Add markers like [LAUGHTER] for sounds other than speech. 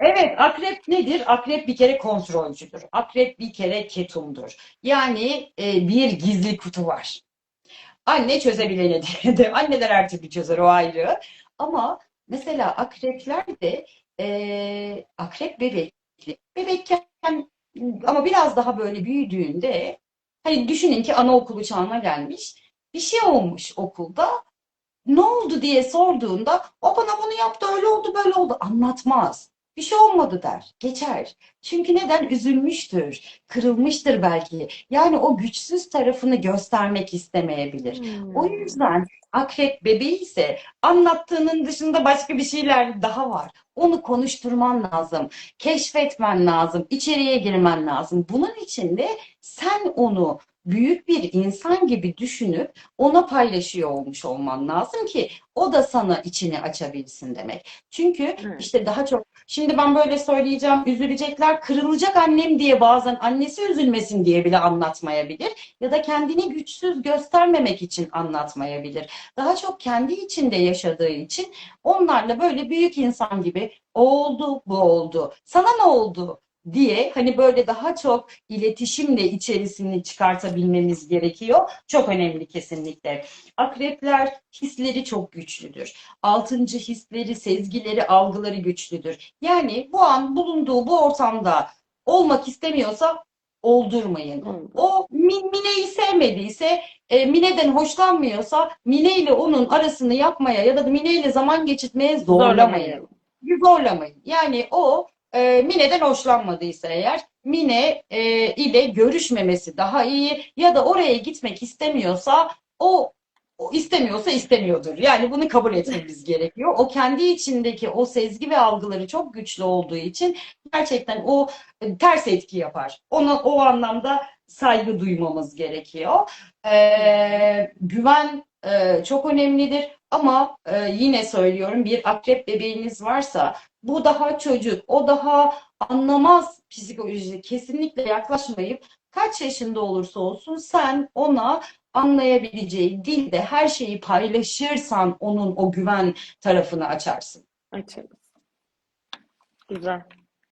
Evet, akrep nedir? Akrep bir kere kontrolcüdür. Akrep bir kere ketumdur. Yani e, bir gizli kutu var. Anne çözebileni [LAUGHS] de. Anneler her türlü çözer o ayrı. Ama mesela akrepler de e, akrep bebekli. Bebekken ama biraz daha böyle büyüdüğünde hani düşünün ki anaokulu çağına gelmiş. Bir şey olmuş okulda. Ne oldu diye sorduğunda o bana bunu yaptı öyle oldu böyle oldu anlatmaz. Bir şey olmadı der. Geçer. Çünkü neden? Üzülmüştür. Kırılmıştır belki. Yani o güçsüz tarafını göstermek istemeyebilir. O Hmm. yüzden akrep bebeği ise anlattığının dışında başka bir şeyler daha var. Onu konuşturman lazım. Keşfetmen lazım. içeriye girmen lazım. Bunun için de sen onu büyük bir insan gibi düşünüp ona paylaşıyor olmuş olman lazım ki o da sana içini açabilsin demek. Çünkü Evet. işte daha çok şimdi ben böyle söyleyeceğim üzülecekler kırılacak annem diye bazen annesi üzülmesin diye bile anlatmayabilir ya da kendini güçsüz göstermemek için anlatmayabilir. Daha çok kendi içinde yaşadığı için onlarla böyle büyük insan gibi o oldu bu oldu sana ne oldu diye hani böyle daha çok iletişimle içerisini çıkartabilmemiz gerekiyor. Çok önemli kesinlikle. Akrepler hisleri çok güçlüdür. Altıncı hisleri, sezgileri, algıları güçlüdür. Yani bu an bulunduğu bu ortamda olmak istemiyorsa oldurmayın. Oldu. O Mi- Mine'yi sevmediyse, e, Mine'den hoşlanmıyorsa Mine ile onun arasını yapmaya ya da Mine ile zaman geçirmeye zorlamayın. Zorlamayın. Yani o e, Mine'den hoşlanmadıysa eğer Mine e, ile görüşmemesi daha iyi ya da oraya gitmek istemiyorsa o, o istemiyorsa istemiyordur. Yani bunu kabul etmemiz gerekiyor. O kendi içindeki o sezgi ve algıları çok güçlü olduğu için gerçekten o e, ters etki yapar. Ona o anlamda saygı duymamız gerekiyor. E, güven e, çok önemlidir. Ama e, yine söylüyorum bir akrep bebeğiniz varsa bu daha çocuk, o daha anlamaz psikoloji. Kesinlikle yaklaşmayıp kaç yaşında olursa olsun sen ona anlayabileceği dilde her şeyi paylaşırsan onun o güven tarafını açarsın. Açarız. Güzel.